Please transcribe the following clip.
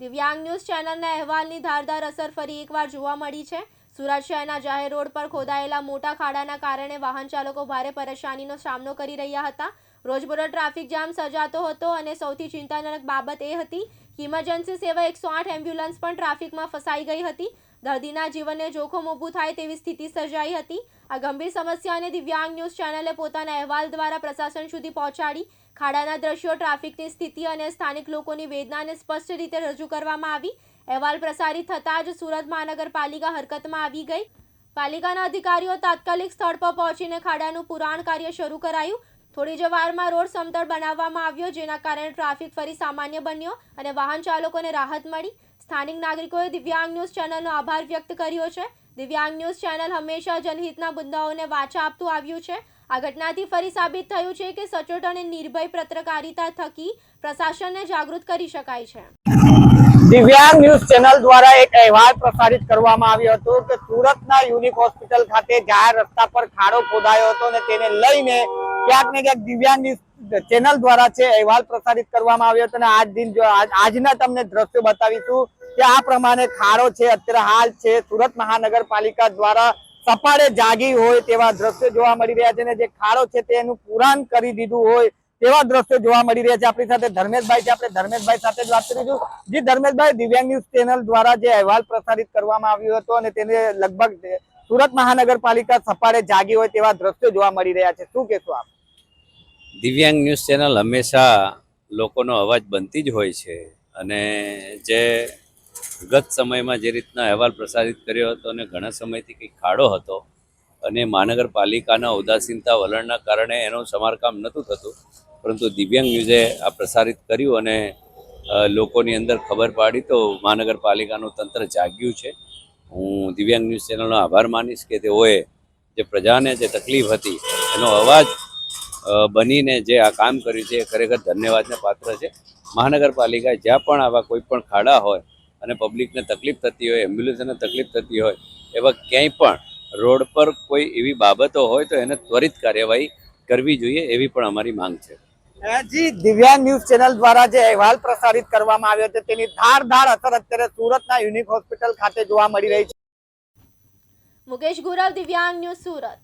દિવ્યાંગ ન્યૂઝ ચેનલના અહેવાલની ધારદાર અસર ફરી એકવાર જોવા મળી છે. સુરત શહેરના જાહેર રોડ પર ખોદાયેલા મોટા ખાડાના કારણે વાહન ચાલકો ભારે પરેશાનીનો સામનો કરી રહ્યા હતા. રોજબરોજ ટ્રાફિક જામ સર્જાતો હતો અને સૌથી ચિંતાજનક બાબત એ હતી ઇમરજન્સી સેવા એકસો આઠ એમ્બ્યુલન્સ પણ ટ્રાફિકમાં ફસાઈ ગઈ હતી. દર્દીના જીવનને જોખમ ઊભું થાય તેવી સ્થિતિ સર્જાઈ હતી. આ ગંભીર સમસ્યાને દિવ્યાંગ ન્યૂઝ ચેનલે પોતાના અહેવાલ દ્વારા પ્રશાસન સુધી પહોંચાડી. ખાડાના દ્રશ્યો, ટ્રાફિકની સ્થિતિ અને સ્થાનિક લોકોની વેદનાને સ્પષ્ટ રીતે રજૂ કરવામાં આવી. અહેવાલ પ્રસારિત થતાં જ સુરત મહાનગરપાલિકા હરકતમાં આવી ગઈ. પાલિકાના અધિકારીઓ તાત્કાલિક સ્થળ પર પહોંચીને ખાડાનું પુરાણ કાર્ય શરૂ કરાયું. થોડી જ વારમાં રોડ સમતળ બનાવવામાં આવ્યો, જેના કારણે ટ્રાફિક ફરી સામાન્ય બન્યો અને વાહન ચાલકોને રાહત મળી. સ્થાનિક નાગરિકોએ દિવ્યાંગ ન્યૂઝ ચેનલનો આભાર વ્યક્ત કર્યો છે. દિવ્યાંગ ન્યૂઝ ચેનલ હંમેશા જનહિતના મુદ્દાઓને વાચા આપતું આવ્યું છે. આ ઘટનાથી ફરી સાબિત થયું છે કે સચોટ અને નિર્ભય પત્રકારિતા થકી પ્રશાસનને જાગૃત કરી શકાય છે. દિવ્યાંગ ન્યૂઝ ચેનલ દ્વારા એક અહેવાલ પ્રસારિત કરવામાં આવ્યો હતો કે સુરતના યુનિક હોસ્પિટલ ખાતે જાહેર રસ્તા પર ખાડો ખોદાયો હતો અને તેને લઈને ક્યાંક ને ક્યાંક દિવ્યાંગ ન્યૂઝ ચેનલ દ્વારા છે અહેવાલ પ્રસારિત કરવામાં આવ્યો હતો અને આજ દિન આજના તમને દ્રશ્યો બતાવીશું. કે આ પ્રમાણે ખાડો છે, અત્યારે હાલ છે, સુરત મહાનગરપાલિકા દ્વારા સપાડે જાગી હોય તેવા દ્રશ્યો જોવા મળી રહ્યા છે અને જે ખાડો છે તેનું પુરાણ કરી દીધું હોય તેવા દ્રશ્યો જોવા મળી રહ્યા છે. આપણી સાથે ધર્મેશભાઈ છે. આપણે ધર્મેશભાઈ સાથે જ વાત કરીશું જે, ધર્મેશભાઈ, દિવ્યાંગ ન્યૂઝ ચેનલ દ્વારા જે અહેવાલ પ્રસારિત કરવામાં આવ્યો હતો અને તેને લગભગ સુરત મહાનગરપાલિકા સપાડે જાગી હોય તેવા દ્રશ્યો જોવા મળી રહ્યા છે. શું કહેશો આપ? દિવ્યાંગ ન્યૂઝ ચેનલ હંમેશા લોકોનો અવાજ બનતી જ હોય છે અને જે ગત સમયમાં જે રીતના અહેવાલ પ્રસારિત કર્યો હતો અને ઘણા સમયથી કંઈક ખાડો હતો અને મહાનગરપાલિકાના ઉદાસીનતા વલણના કારણે એનું સમારકામ નહોતું થતું, પરંતુ દિવ્યાંગ ન્યૂઝે આ પ્રસારિત કર્યું અને લોકોની અંદર ખબર પાડી તો મહાનગરપાલિકાનું તંત્ર જાગ્યું છે. હું દિવ્યાંગ ન્યૂઝ ચેનલનો આભાર માનીશ કે તેઓએ જે પ્રજાને જે તકલીફ હતી, એનો અવાજ બનીને જે આ કામ કર્યું છે એ ખરેખર ધન્યવાદને પાત્ર છે. મહાનગરપાલિકાએ જ્યાં પણ આવા કોઈ પણ ખાડા હોય અને પબ્લિકને તકલીફ થતી હોય એમ્બ્યુલન્સને તકલીફ થતી હોય એવા ક્યાંય પણ રોડ પર કોઈ એવી બાબતો હોય તો એને ત્વરિત કાર્યવાહી કરવી જોઈએ એવી પણ અમારી માંગ છે. જી દિવ્યાંગ ન્યૂઝ ચેનલ દ્વારા જે અહેવાલ પ્રસારિત કરવામાં આવ્યો છે તેની ધારધાર અસર અત્યારે સુરતના યુનિક હોસ્પિટલ ખાતે જોવા મળી રહી છે. મુકેશ ગુરવ દિવ્યાંગ ન્યૂઝ સુરત.